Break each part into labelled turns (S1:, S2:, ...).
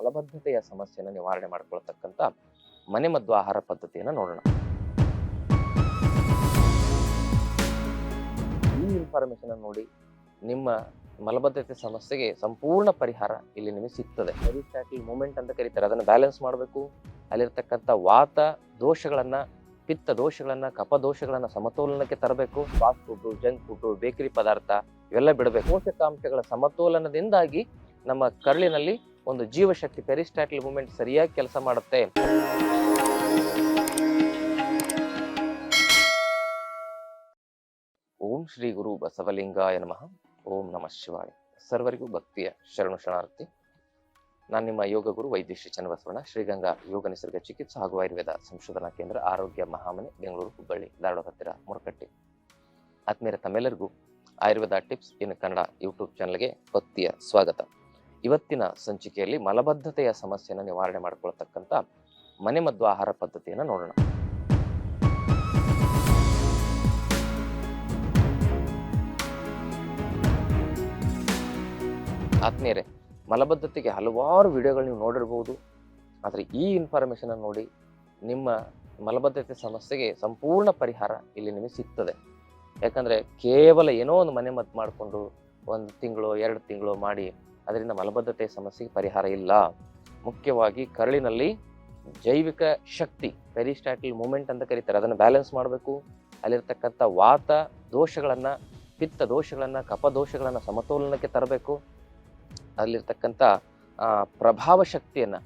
S1: ಮಲಬದ್ಧತೆಯ ಸಮಸ್ಯೆಯನ್ನು ನಿವಾರಣೆ ಮಾಡ್ಕೊಳ್ತಕ್ಕಂಥ ಮನೆಮದ್ದು ಆಹಾರ ಪದ್ಧತಿಯನ್ನು ನೋಡೋಣ. ಈ ಇನ್ಫಾರ್ಮೇಶನ್ ನೋಡಿ ನಿಮ್ಮ ಮಲಬದ್ಧತೆ ಸಮಸ್ಯೆಗೆ ಸಂಪೂರ್ಣ ಪರಿಹಾರ ಇಲ್ಲಿ ನಿಮಗೆ ಸಿಗ್ತದೆ. ಪೆರಿಸ್ಟಾಟಿಲ್ ಮೂಮೆಂಟ್ ಅಂತ ಕರೀತಾರೆ. ಅದನ್ನು ಬ್ಯಾಲೆನ್ಸ್ ಮಾಡಬೇಕು. ಅಲ್ಲಿರ್ತಕ್ಕಂಥ ವಾತ ದೋಷಗಳನ್ನ, ಪಿತ್ತ ದೋಷಗಳನ್ನ ಕಪ ದೋಷಗಳನ್ನ ಸಮತೋಲನಕ್ಕೆ ತರಬೇಕು. Fast food junk food bakery ಪದಾರ್ಥ ಇವೆಲ್ಲ ಬಿಡಬೇಕು. ಪೋಷಕಾಂಶಗಳ ಸಮತೋಲನದಿಂದಾಗಿ ನಮ್ಮ ಕರುಳಿನಲ್ಲಿ ಒಂದು ಜೀವಶಕ್ತಿ ಪೆರಿಸ್ಟಾಟಲ್ ಮೂಮೆಂಟ್ ಸರಿಯಾಗಿ ಕೆಲಸ ಮಾಡುತ್ತೆ. ಓಂ ಶ್ರೀ ಗುರು ಬಸವಲಿಂಗಾಯ ನಮಃ. ಓಂ ನಮಃ ಶಿವಾಯ. ಸರ್ವರಿಗೂ ಭಕ್ತಿಯ ಶರಣು ಶರಣಾರ್ಥಿ. ನಾನು ನಿಮ್ಮ ಯೋಗ ಗುರು ವೈದ್ಯ ಶ್ರೀ ಚನ್ನಬಸವಣ್ಣ, ಶ್ರೀಗಂಗಾ ಯೋಗ ನಿಸರ್ಗ ಚಿಕಿತ್ಸೆ ಹಾಗೂ ಆಯುರ್ವೇದ ಸಂಶೋಧನಾ ಕೇಂದ್ರ ಆರೋಗ್ಯ ಮಹಾಮನೆ, ಬೆಂಗಳೂರು, ಹುಬ್ಬಳ್ಳಿ, ಧಾರವಾಡ, ಹತ್ತಿರ, ಮುರಕಟ್ಟಿ. ಆತ್ಮೀಯರ ತಮ್ಮೆಲ್ಲರಿಗೂ Ayurveda tips in Kannada YouTube ಚಾನಲ್ಗೆ ಭಕ್ತಿಯ ಸ್ವಾಗತ. ಇವತ್ತಿನ ಸಂಚಿಕೆಯಲ್ಲಿ ಮಲಬದ್ಧತೆಯ ಸಮಸ್ಯೆಯನ್ನು ನಿವಾರಣೆ ಮಾಡಿಕೊಳ್ತಕ್ಕಂಥ ಮನೆಮದ್ದು ಆಹಾರ ಪದ್ಧತಿಯನ್ನು ನೋಡೋಣ. ಆತ್ಮೀಯರೇ, ಮಲಬದ್ಧತೆಗೆ ಹಲವಾರು ವಿಡಿಯೋಗಳು ನೀವು ನೋಡಿರ್ಬೋದು. ಆದರೆ ಈ ಇನ್ಫಾರ್ಮೇಶನ್ ನೋಡಿ ನಿಮ್ಮ ಮಲಬದ್ಧತೆ ಸಮಸ್ಯೆಗೆ ಸಂಪೂರ್ಣ ಪರಿಹಾರ ಇಲ್ಲಿ ನಿಮಗೆ ಸಿಗ್ತದೆ. ಯಾಕಂದ್ರೆ ಕೇವಲ ಏನೋ ಒಂದು ಮನೆ ಮದ್ದು ಮಾಡಿಕೊಂಡು ಒಂದು ತಿಂಗಳು, ಎರಡು ತಿಂಗಳು ಮಾಡಿ ಅದರಿಂದ ಮಲಬದ್ಧತೆ ಸಮಸ್ಯೆಗೆ ಪರಿಹಾರ ಇಲ್ಲ. ಮುಖ್ಯವಾಗಿ ಕರಳಿನಲ್ಲಿ ಜೈವಿಕ ಶಕ್ತಿ, ಪೆರಿಸ್ಟಾಟಿಲ್ ಮೂಮೆಂಟ್ ಅಂತ ಕರೀತಾರೆ. ಅದನ್ನು ಬ್ಯಾಲೆನ್ಸ್ ಮಾಡಬೇಕು. ಅಲ್ಲಿರ್ತಕ್ಕಂಥ ವಾತ ದೋಷಗಳನ್ನು, ಪಿತ್ತ ದೋಷಗಳನ್ನು ಕಪ ದೋಷಗಳನ್ನು ಸಮತೋಲನಕ್ಕೆ ತರಬೇಕು. ಅಲ್ಲಿರ್ತಕ್ಕಂಥ ಪ್ರಭಾವ ಶಕ್ತಿಯನ್ನು,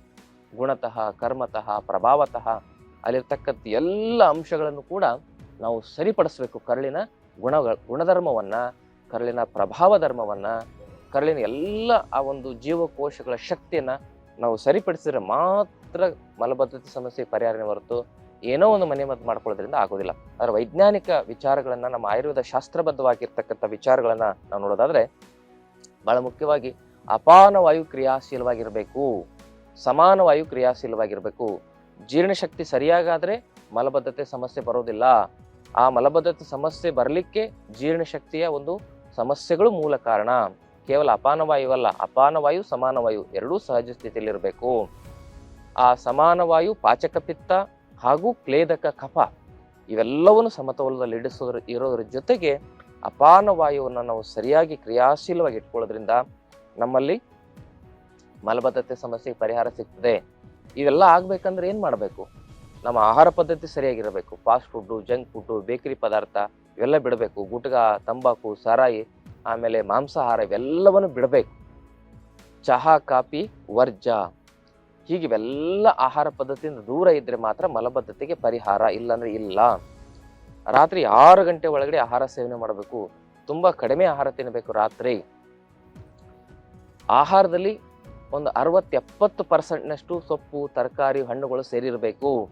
S1: ಗುಣತಃ, ಕರ್ಮತಃ, ಪ್ರಭಾವತಃ, ಅಲ್ಲಿರ್ತಕ್ಕಂಥ ಎಲ್ಲ ಅಂಶಗಳನ್ನು ಕೂಡ ನಾವು ಸರಿಪಡಿಸ್ಬೇಕು. ಕರಳಿನ ಗುಣಗಳ, ಗುಣಧರ್ಮವನ್ನು, ಕರಳಿನ ಪ್ರಭಾವ ಧರ್ಮವನ್ನ ಕರಳಿನ ಎಲ್ಲ ಆ ಒಂದು ಜೀವಕೋಶಗಳ ಶಕ್ತಿಯನ್ನ ನಾವು ಸರಿಪಡಿಸಿದ್ರೆ ಮಾತ್ರ ಮಲಬದ್ಧತೆ ಸಮಸ್ಯೆ ಪರಿಹಾರನೇ ಹೊರತು ಏನೋ ಒಂದು ಮನೆ ಮದ್ದು ಮಾಡ್ಕೊಳ್ಳೋದ್ರಿಂದ ಆಗೋದಿಲ್ಲ. ಅದರ ವೈಜ್ಞಾನಿಕ ವಿಚಾರಗಳನ್ನ ನಮ್ಮ ಆಯುರ್ವೇದ ಶಾಸ್ತ್ರಬದ್ಧವಾಗಿರ್ತಕ್ಕಂಥ ವಿಚಾರಗಳನ್ನ ನಾವು ನೋಡೋದಾದ್ರೆ ಬಹಳ ಮುಖ್ಯವಾಗಿ ಅಪಾನ ವಾಯು ಕ್ರಿಯಾಶೀಲವಾಗಿರಬೇಕು, ಸಮಾನ ವಾಯು ಕ್ರಿಯಾಶೀಲವಾಗಿರಬೇಕು. ಜೀರ್ಣಶಕ್ತಿ ಸರಿಯಾಗಾದ್ರೆ ಮಲಬದ್ಧತೆ ಸಮಸ್ಯೆ ಬರೋದಿಲ್ಲ. ಆ ಮಲಬದ್ಧತೆ ಸಮಸ್ಯೆ ಬರಲಿಕ್ಕೆ ಜೀರ್ಣಶಕ್ತಿಯ ಒಂದು ಸಮಸ್ಯೆಗಳು ಮೂಲ ಕಾರಣ. ಕೇವಲ ಅಪಾನವಾಯುವಲ್ಲ ಅಪಾನವಾಯು ಸಮಾನವಾಯು ವಾಯು, ಸಮಾನ ವಾಯು ಎರಡೂ ಸಹಜ ಸ್ಥಿತಿಯಲ್ಲಿರಬೇಕು. ಆ ಸಮಾನ ವಾಯು ಪಾಚಕ ಪಿತ್ತ ಹಾಗೂ ಕ್ಲೇದಕ ಕಫ ಇವೆಲ್ಲವನ್ನು ಸಮತೋಲದಲ್ಲಿ ಇಡಿಸೋದ್ರ, ಇರೋದ್ರ ಜೊತೆಗೆ ಅಪಾನವಾಯುವನ್ನು ನಾವು ಸರಿಯಾಗಿ ಕ್ರಿಯಾಶೀಲವಾಗಿ ಇಟ್ಕೊಳ್ಳೋದ್ರಿಂದ ನಮ್ಮಲ್ಲಿ ಮಲಬದ್ಧತೆ ಸಮಸ್ಯೆಗೆ ಪರಿಹಾರ ಸಿಗ್ತದೆ. ಇವೆಲ್ಲ ಆಗ್ಬೇಕಂದ್ರೆ ಏನು ಮಾಡಬೇಕು? ನಮ್ಮ ಆಹಾರ ಪದ್ಧತಿ ಸರಿಯಾಗಿರಬೇಕು. Fast food junk food bakery ಪದಾರ್ಥ ಇವೆಲ್ಲ ಬಿಡಬೇಕು. ಗುಟ್ಗ ತಂಬಾಕು, ಸಾರಾಯಿ ಆಮೇಲೆ ಮಾಂಸಾಹಾರ ಇವೆಲ್ಲವನ್ನು ಬಿಡಬೇಕು. ಚಹಾ, ಕಾಫಿ, ವರ್ಜ ಹೀಗೆ ಇವೆಲ್ಲ ಆಹಾರ ಪದ್ಧತಿಯಿಂದ ದೂರ ಇದ್ದರೆ ಮಾತ್ರ ಮಲಬದ್ಧತೆಗೆ ಪರಿಹಾರ ಇಲ್ಲಾಂದ್ರೆ ಇಲ್ಲ. ರಾತ್ರಿ ಆರು ಗಂಟೆ ಒಳಗಡೆ ಆಹಾರ ಸೇವನೆ ಮಾಡಬೇಕು. ತುಂಬಾ ಕಡಿಮೆ ಆಹಾರ ತಿನ್ನಬೇಕು ರಾತ್ರಿ. ಆಹಾರದಲ್ಲಿ ಒಂದು ಅರವತ್ತೆಪ್ಪತ್ತು ಪರ್ಸೆಂಟ್ನಷ್ಟು ಸೊಪ್ಪು, ತರಕಾರಿ, ಹಣ್ಣುಗಳು ಸೇರಿರಬೇಕು.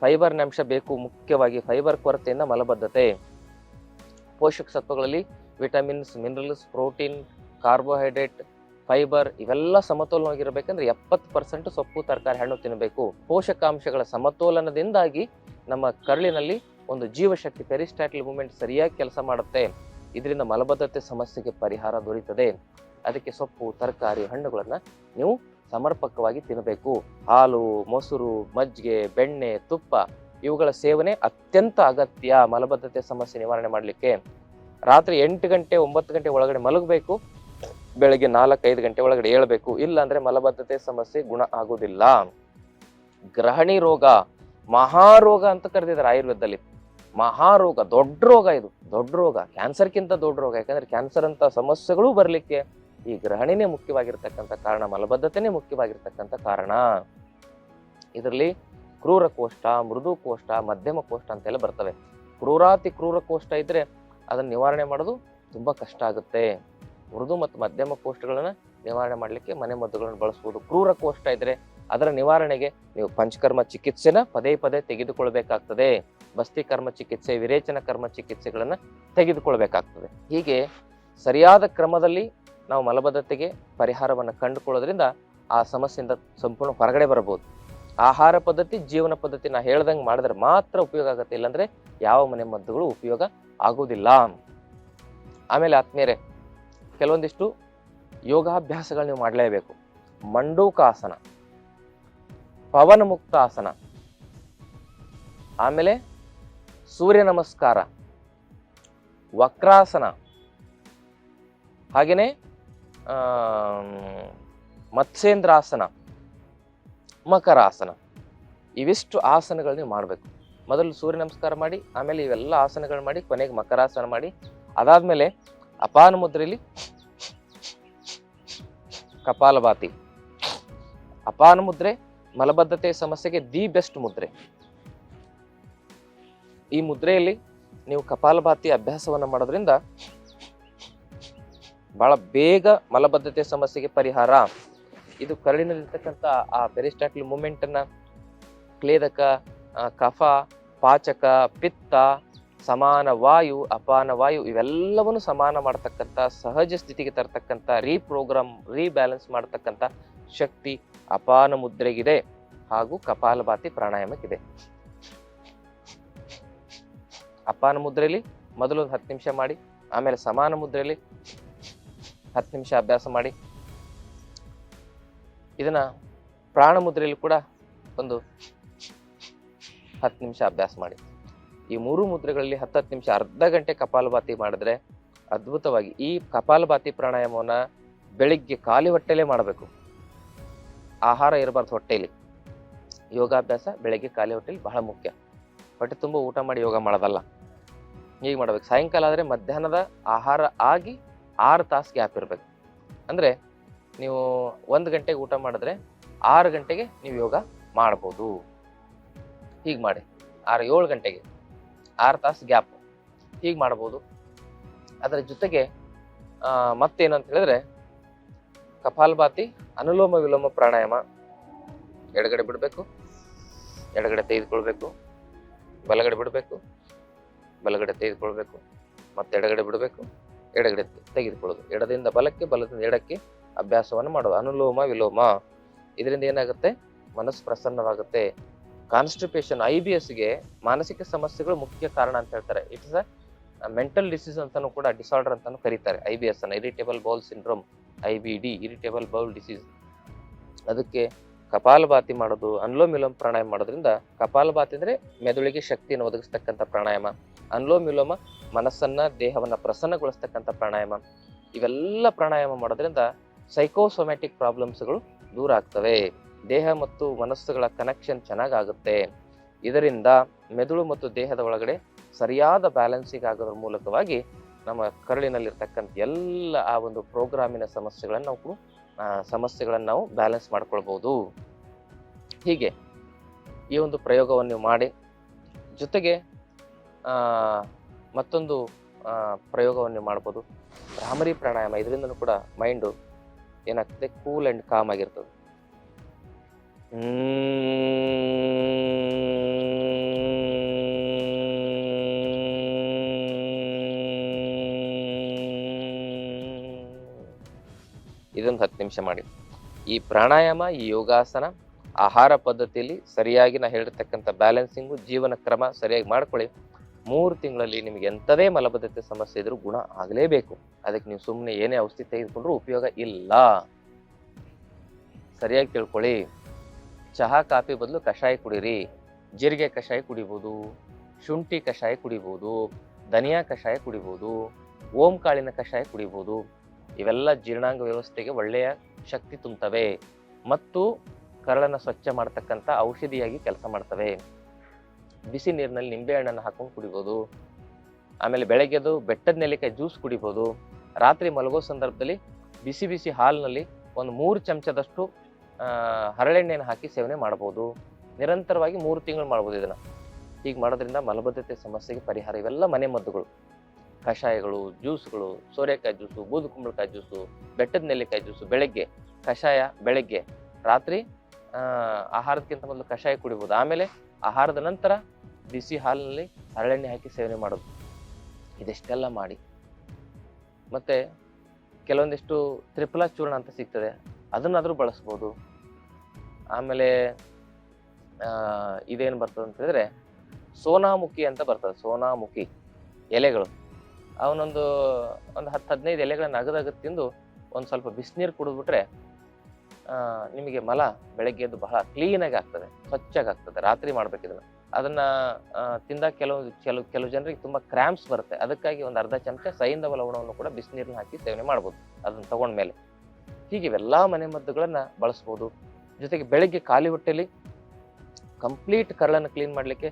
S1: ಫೈಬರ್ನ ಅಂಶ ಬೇಕು, ಮುಖ್ಯವಾಗಿ ಫೈಬರ್ ಕೊರತೆಯಿಂದ ಮಲಬದ್ಧತೆ. ಪೋಷಕ ಸತ್ವಗಳಲ್ಲಿ vitamins, minerals, protein, carbohydrate, fibre ಇವೆಲ್ಲ ಸಮತೋಲನವಾಗಿರಬೇಕಂದ್ರೆ ಎಪ್ಪತ್ತು ಪರ್ಸೆಂಟ್ ಸೊಪ್ಪು, ತರಕಾರಿ, ಹಣ್ಣು ತಿನ್ನಬೇಕು. ಪೋಷಕಾಂಶಗಳ ಸಮತೋಲನದಿಂದಾಗಿ ನಮ್ಮ ಕರುಳಿನಲ್ಲಿ ಒಂದು ಜೀವಶಕ್ತಿ ಪೆರಿಸ್ಟಾಟಲ್ ಮೂಮೆಂಟ್ ಸರಿಯಾಗಿ ಕೆಲಸ ಮಾಡುತ್ತೆ. ಇದರಿಂದ ಮಲಬದ್ಧತೆ ಸಮಸ್ಯೆಗೆ ಪರಿಹಾರ ದೊರೀತದೆ. ಅದಕ್ಕೆ ಸೊಪ್ಪು, ತರಕಾರಿ, ಹಣ್ಣುಗಳನ್ನು ನೀವು ಸಮರ್ಪಕವಾಗಿ ತಿನ್ನಬೇಕು. ಹಾಲು, ಮೊಸರು, ಮಜ್ಜಿಗೆ, ಬೆಣ್ಣೆ, ತುಪ್ಪ ಇವುಗಳ ಸೇವನೆ ಅತ್ಯಂತ ಅಗತ್ಯ ಮಲಬದ್ಧತೆ ಸಮಸ್ಯೆ ನಿವಾರಣೆ ಮಾಡಲಿಕ್ಕೆ. ರಾತ್ರಿ ಎಂಟು ಗಂಟೆ, ಒಂಬತ್ತು ಗಂಟೆ ಒಳಗಡೆ ಮಲಗಬೇಕು. ಬೆಳಗ್ಗೆ ನಾಲ್ಕೈದು ಗಂಟೆ ಒಳಗಡೆ ಏಳಬೇಕು. ಇಲ್ಲ ಅಂದ್ರೆ ಮಲಬದ್ಧತೆ ಸಮಸ್ಯೆ ಗುಣ ಆಗೋದಿಲ್ಲ ಗ್ರಹಣಿ ರೋಗ, ಮಹಾರೋಗ ಅಂತ ಕರೆದಿದ್ದಾರೆ ಆಯುರ್ವೇದದಲ್ಲಿ. ಮಹಾರೋಗ, ದೊಡ್ಡ ರೋಗ ಇದು. ದೊಡ್ಡ ರೋಗ ಕ್ಯಾನ್ಸರ್ಗಿಂತ ದೊಡ್ಡ ರೋಗ. ಯಾಕಂದ್ರೆ ಕ್ಯಾನ್ಸರ್ ಅಂತ ಸಮಸ್ಯೆಗಳು ಬರಲಿಕ್ಕೆ ಈ ಗ್ರಹಣಿನೇ ಮುಖ್ಯವಾಗಿರ್ತಕ್ಕಂಥ ಕಾರಣ, ಮಲಬದ್ಧತೆನೇ ಮುಖ್ಯವಾಗಿರ್ತಕ್ಕಂಥ ಕಾರಣ. ಇದರಲ್ಲಿ ಕ್ರೂರ ಕೋಷ್ಠ ಮೃದು ಕೋಷ್ಠ ಮಧ್ಯಮ ಕೋಷ್ಠ ಅಂತೆಲ್ಲ ಬರ್ತವೆ. ಕ್ರೂರಾತಿ, ಕ್ರೂರ ಕೋಷ್ಠ ಇದ್ರೆ ಅದನ್ನ ನಿವಾರಣೆ ಮಾಡೋದು ತುಂಬಾ ಕಷ್ಟ ಆಗುತ್ತೆ. ಮೃದು ಮತ್ತು ಮಧ್ಯಮ ಕೋಷ್ಟಗಳನ್ನು ನಿವಾರಣೆ ಮಾಡಲಿಕ್ಕೆ ಮನೆ ಮದ್ದುಗಳನ್ನು ಬಳಸಬಹುದು ಕ್ರೂರ ಕೋಷ್ಟ ಇದ್ದರೆ ಅದರ ನಿವಾರಣೆಗೆ ನೀವು ಪಂಚಕರ್ಮ ಚಿಕಿತ್ಸೆನ ಪದೇ ಪದೇ ತೆಗೆದುಕೊಳ್ಬೇಕಾಗ್ತದೆ. ಬಸ್ತಿ ಕರ್ಮ ಚಿಕಿತ್ಸೆ, ವಿರೇಚನ ಕರ್ಮ ಚಿಕಿತ್ಸೆಗಳನ್ನು ತೆಗೆದುಕೊಳ್ಬೇಕಾಗ್ತದೆ. ಹೀಗೆ ಸರಿಯಾದ ಕ್ರಮದಲ್ಲಿ ನಾವು ಮಲಬದ್ಧತೆಗೆ ಪರಿಹಾರವನ್ನು ಕಂಡುಕೊಳ್ಳೋದ್ರಿಂದ ಆ ಸಮಸ್ಯೆಯಿಂದ ಸಂಪೂರ್ಣ ಹೊರಗಡೆ ಬರಬಹುದು. ಆಹಾರ ಪದ್ಧತಿ, ಜೀವನ ಪದ್ಧತಿ ನಾ ಹೇಳ್ದಂಗೆ ಮಾಡಿದ್ರೆ ಮಾತ್ರ ಉಪಯೋಗ ಆಗುತ್ತೆ. ಇಲ್ಲಾಂದ್ರೆ ಯಾವ ಮನೆ ಮದ್ದುಗಳು ಉಪಯೋಗ ಆಗುವುದಿಲ್ಲ. ಆಮೇಲೆ ಆತ್ಮೀಯರೇ, ಕೆಲವೊಂದಿಷ್ಟು ಯೋಗಾಭ್ಯಾಸಗಳು ನೀವು ಮಾಡಲೇಬೇಕು. ಮಂಡೂಕಾಸನ ಪವನ ಮುಕ್ತಾಸನ ಆಮೇಲೆ ಸೂರ್ಯ ನಮಸ್ಕಾರ, ವಕ್ರಾಸನ ಹಾಗೆಯೇ ಮತ್ಸೇಂದ್ರಾಸನ ಮಕರಾಸನ, ಇವಿಷ್ಟು ಆಸನಗಳು ನೀವು ಮಾಡಬೇಕು. ಮೊದಲು ಸೂರ್ಯ ನಮಸ್ಕಾರ ಮಾಡಿ, ಆಮೇಲೆ ಇವೆಲ್ಲ ಆಸನಗಳು ಮಾಡಿ, ಕೊನೆಗೆ ಮಕರಾಸನ ಮಾಡಿ. ಅದಾದ್ಮೇಲೆ ಅಪಾನ ಮುದ್ರೆಯಲ್ಲಿ ಕಪಾಲಭಾತಿ. ಅಪಾನ ಮುದ್ರೆ ಮಲಬದ್ಧತೆ ಸಮಸ್ಯೆಗೆ ದಿ ಬೆಸ್ಟ್ ಮುದ್ರೆ. ಈ ಮುದ್ರೆಯಲ್ಲಿ ನೀವು ಕಪಾಲಭಾತಿ ಅಭ್ಯಾಸವನ್ನು ಮಾಡೋದ್ರಿಂದ ಬಹಳ ಬೇಗ ಮಲಬದ್ಧತೆ ಸಮಸ್ಯೆಗೆ ಪರಿಹಾರ. ಇದು ಕರಳಿನಲ್ಲಿರ್ತಕ್ಕಂಥ ಆ ಪೆರಿಸ್ಟಾಟ್ಲ್ ಮೂಮೆಂಟ್ ಅನ್ನ ಕ್ಲೇದಕ ಕಫ, ಪಾಚಕ, ಪಿತ್ತ, ಸಮಾನ ವಾಯು, ಅಪಾನ ವಾಯು ಇವೆಲ್ಲವನ್ನು ಸಮಾನ ಮಾಡ್ತಕ್ಕಂಥ, ಸಹಜ ಸ್ಥಿತಿಗೆ ತರ್ತಕ್ಕಂಥ ರೀಪ್ರೋಗ್ರಾಮ್ ರೀಬ್ಯಾಲೆನ್ಸ್ ಮಾಡತಕ್ಕಂಥ ಶಕ್ತಿ ಅಪಾನ ಮುದ್ರೆಗಿದೆ ಹಾಗೂ ಕಪಾಲಭಾತಿ ಪ್ರಾಣಾಯಾಮಕ್ಕಿದೆ. ಅಪಾನ ಮುದ್ರೆಯಲ್ಲಿ ಮೊದಲು ಹತ್ತು ನಿಮಿಷ ಮಾಡಿ, ಆಮೇಲೆ ಸಮಾನ ಮುದ್ರೆಯಲ್ಲಿ ಹತ್ತು ನಿಮಿಷ ಅಭ್ಯಾಸ ಮಾಡಿ. ಇದನ್ನ ಪ್ರಾಣ ಮುದ್ರೆಯಲ್ಲಿ ಕೂಡ ಒಂದು ಹತ್ತು ನಿಮಿಷ ಅಭ್ಯಾಸ ಮಾಡಿ. ಈ ಮೂರು ಮುದ್ರೆಗಳಲ್ಲಿ ಹತ್ತತ್ತು ನಿಮಿಷ ಅರ್ಧ ಗಂಟೆ ಕಪಾಲಭಾತಿ ಮಾಡಿದ್ರೆ ಅದ್ಭುತವಾಗಿ ಈ ಕಪಾಲಭಾತಿ ಪ್ರಾಣಾಯಾಮವನ್ನು ಬೆಳಿಗ್ಗೆ ಖಾಲಿ ಹೊಟ್ಟೆಲೇ ಮಾಡಬೇಕು. ಆಹಾರ ಇರಬಾರ್ದು ಹೊಟ್ಟೆಯಲ್ಲಿ ಯೋಗಾಭ್ಯಾಸ ಬೆಳಗ್ಗೆ ಖಾಲಿ ಹೊಟ್ಟೆಲಿ ಬಹಳ ಮುಖ್ಯ. ಹೊಟ್ಟೆ ತುಂಬ ಊಟ ಮಾಡಿ ಯೋಗ ಮಾಡೋದಲ್ಲ. ಹೀಗೆ ಮಾಡಬೇಕು. ಸಾಯಂಕಾಲ ಆದರೆ ಮಧ್ಯಾಹ್ನದ ಆಹಾರ ಆಗಿ ಆರು ತಾಸು ಗ್ಯಾಪ್ ಇರಬೇಕು. ಅಂದರೆ ನೀವು ಒಂದು ಗಂಟೆಗೆ ಊಟ ಮಾಡಿದ್ರೆ ಆರು ಗಂಟೆಗೆ ನೀವು ಯೋಗ ಮಾಡ್ಬೋದು. ಹೀಗೆ ಮಾಡಿ. ಆರು ಏಳು ಗಂಟೆಗೆ, ಆರು ತಾಸು ಗ್ಯಾಪ್. ಹೀಗೆ ಮಾಡ್ಬೋದು. ಅದರ ಜೊತೆಗೆ ಮತ್ತೇನು ಅಂತ ಹೇಳಿದ್ರೆ ಕಪಾಲಭಾತಿ ಅನುಲೋಮ ವಿಲೋಮ ಪ್ರಾಣಾಯಾಮ ಎಡಗಡೆ ಬಿಡಬೇಕು, ಎಡಗಡೆ ತೆಗೆದುಕೊಳ್ಬೇಕು, ಬಲಗಡೆ ಬಿಡಬೇಕು, ಬಲಗಡೆ ತೆಗೆದುಕೊಳ್ಬೇಕು, ಮತ್ತೆ ಎಡಗಡೆ ಬಿಡಬೇಕು, ಎಡಗಡೆ ತೆಗೆದುಕೊಳ್ಳೋದು. ಎಡದಿಂದ ಬಲಕ್ಕೆ, ಬಲದಿಂದ ಎಡಕ್ಕೆ ಅಭ್ಯಾಸವನ್ನು ಮಾಡೋದು ಅನುಲೋಮ ವಿಲೋಮ. ಇದರಿಂದ ಏನಾಗುತ್ತೆ? ಮನಸ್ಸು ಪ್ರಸನ್ನವಾಗುತ್ತೆ. ಕಾನ್ಸ್ಟಿಪೇಷನ್ ಐ ಬಿ ಎಸ್ಗೆ ಮಾನಸಿಕ ಸಮಸ್ಯೆಗಳು ಮುಖ್ಯ ಕಾರಣ ಅಂತ ಹೇಳ್ತಾರೆ. ಇಟ್ಸ್ ಅ ಮೆಂಟಲ್ ಡಿಸೀಸ್ ಅಂತಾನು ಕೂಡ ಡಿಸಾರ್ಡರ್ ಅಂತಾನು ಕರೀತಾರೆ. ಐ ಬಿ ಎಸ್ ಅನ್ನ irritable bowel syndrome I B D irritable bowel disease ಅದಕ್ಕೆ ಕಪಾಲಭಾತಿ ಮಾಡೋದು ಅನ್ಲೋಮ್ ವಿಲೋಮ್ ಪ್ರಾಣಾಯಾಮ ಮಾಡೋದ್ರಿಂದ ಕಪಾಲಭಾತಿ ಅಂದ್ರೆ ಮೆದುಳಿಗೆ ಶಕ್ತಿಯನ್ನು ಒದಗಿಸ್ತಕ್ಕಂಥ ಪ್ರಾಣಾಯಾಮ. ಅನ್ಲೋಮ್ ವಿಲೋಮ ಮನಸ್ಸನ್ನ, ದೇಹವನ್ನ ಪ್ರಸನ್ನಗೊಳಿಸ್ತಕ್ಕಂಥ ಪ್ರಾಣಾಯಾಮ. ಇವೆಲ್ಲ ಪ್ರಾಣಾಯಾಮ ಮಾಡೋದ್ರಿಂದ ಸೈಕೋಸೊಮ್ಯಾಟಿಕ್ ಪ್ರಾಬ್ಲಮ್ಸ್ಗಳು ದೂರ ಆಗ್ತವೆ. ದೇಹ ಮತ್ತು ಮನಸ್ಸುಗಳ ಕನೆಕ್ಷನ್ ಚೆನ್ನಾಗಾಗುತ್ತೆ. ಇದರಿಂದ ಮೆದುಳು ಮತ್ತು ದೇಹದ ಒಳಗಡೆ ಸರಿಯಾದ ಬ್ಯಾಲೆನ್ಸಿಂಗ್ ಆಗೋದ್ರ ಮೂಲಕವಾಗಿ ನಮ್ಮ ಕರುಳಿನಲ್ಲಿರ್ತಕ್ಕಂಥ ಎಲ್ಲ ಆ ಒಂದು ಪ್ರೋಗ್ರಾಮಿನ ಸಮಸ್ಯೆಗಳನ್ನು ನಾವು ಸಮಸ್ಯೆಗಳನ್ನು ನಾವು ಬ್ಯಾಲೆನ್ಸ್ ಮಾಡ್ಕೊಳ್ಬೋದು. ಹೀಗೆ ಈ ಒಂದು ಪ್ರಯೋಗವನ್ನು ಮಾಡಿ, ಜೊತೆಗೆ ಮತ್ತೊಂದು ಪ್ರಯೋಗವನ್ನು ಮಾಡ್ಬೋದು. ಭ್ರಾಮರಿ ಪ್ರಾಣಾಯಾಮ, ಇದರಿಂದನೂ ಕೂಡ ಮೈಂಡು ಏನಾಗ್ತದೆ ಕೂಲ್ ಆ್ಯಂಡ್ ಕಾಮ್ ಆಗಿರ್ತದೆ. ಇದೊಂದು ಹತ್ತು ನಿಮಿಷ ಮಾಡಿ. ಈ ಪ್ರಾಣಾಯಾಮ, ಈ ಯೋಗಾಸನ, ಆಹಾರ ಪದ್ಧತಿಯಲ್ಲಿ ಸರಿಯಾಗಿ ನಾ ಹೇಳಿರ್ತಕ್ಕಂಥ ಬ್ಯಾಲೆನ್ಸಿಂಗು, ಜೀವನ ಕ್ರಮ ಸರಿಯಾಗಿ ಮಾಡ್ಕೊಳ್ಳಿ. ಮೂರು ತಿಂಗಳಲ್ಲಿ ನಿಮಗೆ ಎಂಥದೇ ಮಲಬದ್ಧತೆ ಸಮಸ್ಯೆ ಇದ್ರೂ ಗುಣ ಆಗಲೇಬೇಕು. ಅದಕ್ಕೆ ನೀವು ಸುಮ್ಮನೆ ಏನೇ ಔಷಧಿ ತೆಗೆದುಕೊಂಡ್ರೂ ಉಪಯೋಗ ಇಲ್ಲ. ಸರಿಯಾಗಿ ತಿಳ್ಕೊಳ್ಳಿ. ಚಹಾ ಕಾಫಿ ಬದಲು ಕಷಾಯ ಕುಡೀರಿ. ಜೀರಿಗೆ ಕಷಾಯ ಕುಡಿಬೋದು, ಶುಂಠಿ ಕಷಾಯ ಕುಡಿಬೋದು, ಧನಿಯಾ ಕಷಾಯ ಕುಡಿಬೋದು, ಓಂ ಕಾಳಿನ ಕಷಾಯ ಕುಡಿಬೋದು. ಇವೆಲ್ಲ ಜೀರ್ಣಾಂಗ ವ್ಯವಸ್ಥೆಗೆ ಒಳ್ಳೆಯ ಶಕ್ತಿ ತುಂಬುತ್ತವೆ ಮತ್ತು ಕರಳನ್ನು ಸ್ವಚ್ಛ ಮಾಡ್ತಕ್ಕಂಥ ಔಷಧಿಯಾಗಿ ಕೆಲಸ ಮಾಡ್ತವೆ. ಬಿಸಿ ನೀರಿನಲ್ಲಿ ನಿಂಬೆ ಹಣ್ಣನ್ನು ಹಾಕೊಂಡು ಕುಡಿಬೋದು. ಆಮೇಲೆ ಬೆಳಗ್ಗೆದು ಬೆಟ್ಟದ ನೆಲ್ಲಿಕಾಯಿ ಜ್ಯೂಸ್ ಕುಡಿಬೋದು. ರಾತ್ರಿ ಮಲಗೋ ಸಂದರ್ಭದಲ್ಲಿ ಬಿಸಿ ಬಿಸಿ ಹಾಲಿನಲ್ಲಿ ಒಂದು ಮೂರು ಚಮಚದಷ್ಟು ಹರಳೆಣ್ಣೆಯನ್ನು ಹಾಕಿ ಸೇವನೆ ಮಾಡ್ಬೋದು ನಿರಂತರವಾಗಿ ಮೂರು ತಿಂಗಳು ಮಾಡ್ಬೋದು ಇದನ್ನ. ಹೀಗೆ ಮಾಡೋದ್ರಿಂದ ಮಲಬದ್ಧತೆ, ಸಮಸ್ಯೆಗೆ ಪರಿಹಾರ ಇವೆಲ್ಲ ಮನೆ ಮದ್ದುಗಳು. ಕಷಾಯಗಳು, ಜ್ಯೂಸ್ಗಳು, ಸೋರೆಕಾಯಿ ಜ್ಯೂಸು, ಬೂದು ಕುಂಬಳಕಾಯಿ ಜ್ಯೂಸು, ಬೆಟ್ಟದ ನೆಲ್ಲಿಕಾಯಿ ಜ್ಯೂಸು, ಬೆಳಗ್ಗೆ, ಕಷಾಯ, ಬೆಳಗ್ಗೆ. ರಾತ್ರಿ ಆಹಾರದಕ್ಕಿಂತ ಮೊದಲು ಕಷಾಯ ಕುಡಿಬೋದು. ಆಮೇಲೆ ಆಹಾರದ ನಂತರ ಬಿಸಿ ಹಾಲಿನಲ್ಲಿ ಹರಳೆಣ್ಣೆ ಹಾಕಿ ಸೇವನೆ ಮಾಡೋದು. ಇದೆಷ್ಟೆಲ್ಲ ಮಾಡಿ. ಮತ್ತೆ ಕೆಲವೊಂದಿಷ್ಟು ತ್ರಿಫಲ ಚೂರ್ಣ ಅಂತ ಸಿಗ್ತದೆ. ಅದನ್ನಾದರೂ ಬಳಸ್ಬೋದು. ಆಮೇಲೆ ಇದೇನು ಬರ್ತದೆ ಅಂತ ಹೇಳಿದ್ರೆ, ಸೋನಾಮುಖಿ ಅಂತ ಬರ್ತದೆ, ಸೋನಾಮುಖಿ ಎಲೆಗಳು. ಅವನೊಂದು ಒಂದು ಹತ್ತು ಹದಿನೈದು ಎಲೆಗಳನ್ನ ಅಗದಾಗ ತಿಂದು ಒಂದು ಸ್ವಲ್ಪ ಬಿಸಿನೀರು ಕುಡಿದ್ಬಿಟ್ರೆ ನಿಮಗೆ ಮಲ ಬೆಳಗ್ಗೆ ಎದ್ದು ಬಹಳ ಕ್ಲೀನಾಗಿ ಆಗ್ತದೆ ಸ್ವಚ್ಛಾಗಿ ಆಗ್ತದೆ ರಾತ್ರಿ ಮಾಡ್ಬೇಕು ಇದನ್ನ. ಅದನ್ನ ತಿಂದ ತಿಂದಾಗ ಕೆಲವು ಕೆಲವು ಕೆಲವು ಜನರಿಗೆ ತುಂಬಾ ಕ್ರ್ಯಾಂಪ್ಸ್ ಬರುತ್ತೆ. ಅದಕ್ಕಾಗಿ ಒಂದು ಅರ್ಧ ಚಮಚ ಸೈಂಧವ ಲವಣವನ್ನು ಕೂಡ ಬಿಸಿನೀರನ್ನ ಹಾಕಿ ಸೇವನೆ ಮಾಡ್ಬೋದು, ಅದನ್ನ ತಗೊಂಡ್ಮೇಲೆ. ಹೀಗೆ ಇವೆಲ್ಲ ಮನೆಮದ್ದುಗಳನ್ನು ಬಳಸ್ಬೋದು. ಜೊತೆಗೆ ಬೆಳಗ್ಗೆ ಖಾಲಿ ಹೊಟ್ಟೆಲಿ ಕಂಪ್ಲೀಟ್ ಕರಳನ್ನು ಕ್ಲೀನ್ ಮಾಡಲಿಕ್ಕೆ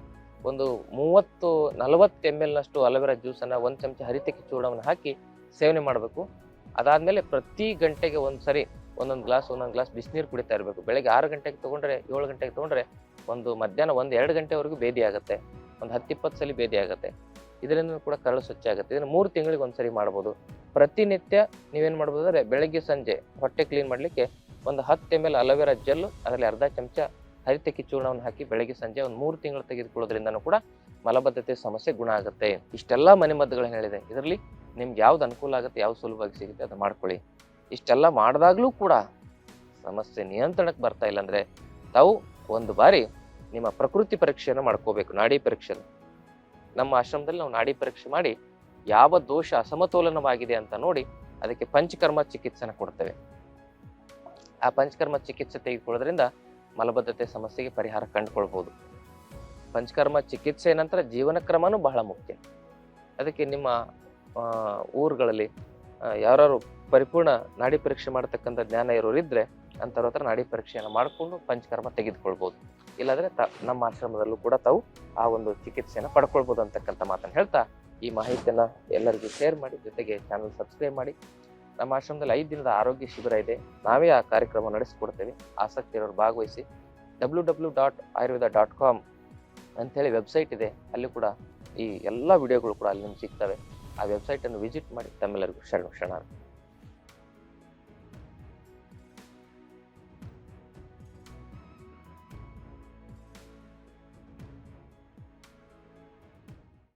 S1: ಒಂದು ಮೂವತ್ತು, ನಲವತ್ತು ಎಂ ನಷ್ಟು ಅಲೋವೆರಾ ಜ್ಯೂಸನ್ನು ಒಂದು ಚಮಚ ಹರಿತಕ್ಕೆ ಚೂರ್ಣವನ್ನು ಹಾಕಿ ಸೇವನೆ ಮಾಡಬೇಕು. ಅದಾದಮೇಲೆ ಪ್ರತಿ ಗಂಟೆಗೆ ಒಂದು ಸರಿ ಒಂದೊಂದು ಗ್ಲಾಸ್ ಒಂದೊಂದು ಗ್ಲಾಸ್ ಬಿಸಿನೀರು ಕುಡಿತಾ ಇರಬೇಕು. ಬೆಳಗ್ಗೆ ಆರು ಗಂಟೆಗೆ ತೊಗೊಂಡ್ರೆ, ಏಳು ಗಂಟೆಗೆ ತೊಗೊಂಡ್ರೆ ಒಂದು ಮಧ್ಯಾಹ್ನ ಒಂದು ಎರಡು ಗಂಟೆವರೆಗೂ ಭೇದಿ ಆಗುತ್ತೆ. ಒಂದು ಹತ್ತಿಪ್ಪತ್ತು ಸಲ ಭೇದಿ ಆಗುತ್ತೆ. ಇದರಿಂದ ಕೂಡ ಕರಳು ಸ್ವಚ್ಛ ಆಗುತ್ತೆ. ಇದನ್ನು ಮೂರು ತಿಂಗಳಿಗೆ ಒಂದ್ಸರಿ ಮಾಡ್ಬೋದು. ಪ್ರತಿನಿತ್ಯ ನೀವೇನು ಮಾಡ್ಬೋದು ಅಂದರೆ ಬೆಳಗ್ಗೆ, ಸಂಜೆ ಹೊಟ್ಟೆ ಕ್ಲೀನ್ ಮಾಡಲಿಕ್ಕೆ ಒಂದು ಹತ್ತು ಎಂ ಎಲ್ ಅಲೋವೆರಾ ಜೆಲ್ ಅದರಲ್ಲಿ ಅರ್ಧ ಚಮಚ ಹರಿತಕ್ಕಿ ಕಿಚ್ಚೂರ್ಣವನ್ನು ಹಾಕಿ ಬೆಳಗ್ಗೆ ಸಂಜೆ ಒಂದು ಮೂರು ತಿಂಗಳು ತೆಗೆದುಕೊಳ್ಳೋದ್ರಿಂದನೂ ಕೂಡ ಮಲಬದ್ಧತೆ ಸಮಸ್ಯೆ ಗುಣ ಆಗುತ್ತೆ. ಇಷ್ಟೆಲ್ಲ ಮನೆಮದ್ದುಗಳು ಹೇಳಿದೆ. ಇದರಲ್ಲಿ ನಿಮ್ಗೆ ಯಾವ್ದು ಅನುಕೂಲ ಆಗುತ್ತೆ, ಯಾವ್ದು ಸುಲಭವಾಗಿ ಸಿಗುತ್ತೆ ಅದು ಮಾಡ್ಕೊಳ್ಳಿ. ಇಷ್ಟೆಲ್ಲ ಮಾಡಿದಾಗ್ಲೂ ಕೂಡ ಸಮಸ್ಯೆ ನಿಯಂತ್ರಣಕ್ಕೆ ಬರ್ತಾ ಇಲ್ಲ ಅಂದ್ರೆ ತಾವು ಒಂದು ಬಾರಿ ನಿಮ್ಮ ಪ್ರಕೃತಿ ಪರೀಕ್ಷೆಯನ್ನು ಮಾಡ್ಕೋಬೇಕು, ನಾಡಿ ಪರೀಕ್ಷೆ ನಮ್ಮ ಆಶ್ರಮದಲ್ಲಿ ನಾವು ನಾಡಿ ಪರೀಕ್ಷೆ ಮಾಡಿ ಯಾವ ದೋಷ ಅಸಮತೋಲನವಾಗಿದೆ ಅಂತ ನೋಡಿ ಅದಕ್ಕೆ ಪಂಚಕರ್ಮ ಚಿಕಿತ್ಸೆನ ಕೊಡ್ತೇವೆ. ಆ ಪಂಚಕರ್ಮ ಚಿಕಿತ್ಸೆ ತೆಗೆದುಕೊಳ್ಳೋದ್ರಿಂದ ಮಲಬದ್ಧತೆ ಸಮಸ್ಯೆಗೆ ಪರಿಹಾರ ಕಂಡುಕೊಳ್ಬೋದು. ಪಂಚಕರ್ಮ ಚಿಕಿತ್ಸೆ ನಂತರ ಜೀವನ ಕ್ರಮನೂ ಬಹಳ ಮುಖ್ಯ. ಅದಕ್ಕೆ ನಿಮ್ಮ ಊರುಗಳಲ್ಲಿ ಯಾರು ಪರಿಪೂರ್ಣ ನಾಡಿ ಪರೀಕ್ಷೆ ಮಾಡತಕ್ಕಂಥ ಜ್ಞಾನ ಇರೋರು ಇದ್ರೆ ಅಂಥವ್ರ ಹತ್ರ ನಾಡಿ ಪರೀಕ್ಷೆಯನ್ನು ಮಾಡಿಕೊಂಡು ಪಂಚಕರ್ಮ ತೆಗೆದುಕೊಳ್ಬೋದು. ಇಲ್ಲಾದ್ರೆ ತ, ನಮ್ಮ ಆಶ್ರಮದಲ್ಲೂ ಕೂಡ ತಾವು ಆ ಒಂದು ಚಿಕಿತ್ಸೆಯನ್ನು ಪಡ್ಕೊಳ್ಬೋದು ಅಂತಕ್ಕಂಥ ಮಾತನ್ನು ಹೇಳ್ತಾ ಈ ಮಾಹಿತಿಯನ್ನ ಎಲ್ಲರಿಗೂ ಶೇರ್ ಮಾಡಿ, ಜೊತೆಗೆ ಚಾನಲ್ ಸಬ್ಸ್ಕ್ರೈಬ್ ಮಾಡಿ. ನಮ್ಮ ಆಶ್ರಮದಲ್ಲಿ ಐದು ದಿನದ ಆರೋಗ್ಯ ಶಿಬಿರ ಇದೆ. ನಾವೇ ಆ ಕಾರ್ಯಕ್ರಮ ನಡೆಸಿಕೊಡ್ತೇವೆ. ಆಸಕ್ತಿ ಇರೋರು ಭಾಗವಹಿಸಿ. W W dot Ayurveda dot com ಅಂಥೇಳಿ ವೆಬ್ಸೈಟ್ ಇದೆ. ಅಲ್ಲಿ ಕೂಡ ಈ ಎಲ್ಲ ವಿಡಿಯೋಗಳು ಕೂಡ ಅಲ್ಲಿ ನಿಮ್ಗೆ ಸಿಗ್ತವೆ. ಆ ವೆಬ್ಸೈಟನ್ನು ವಿಸಿಟ್ ಮಾಡಿ ತಮ್ಮೆಲ್ಲರಿಗೂ ಶರಣು ಶರಣಾರ್ಥಿ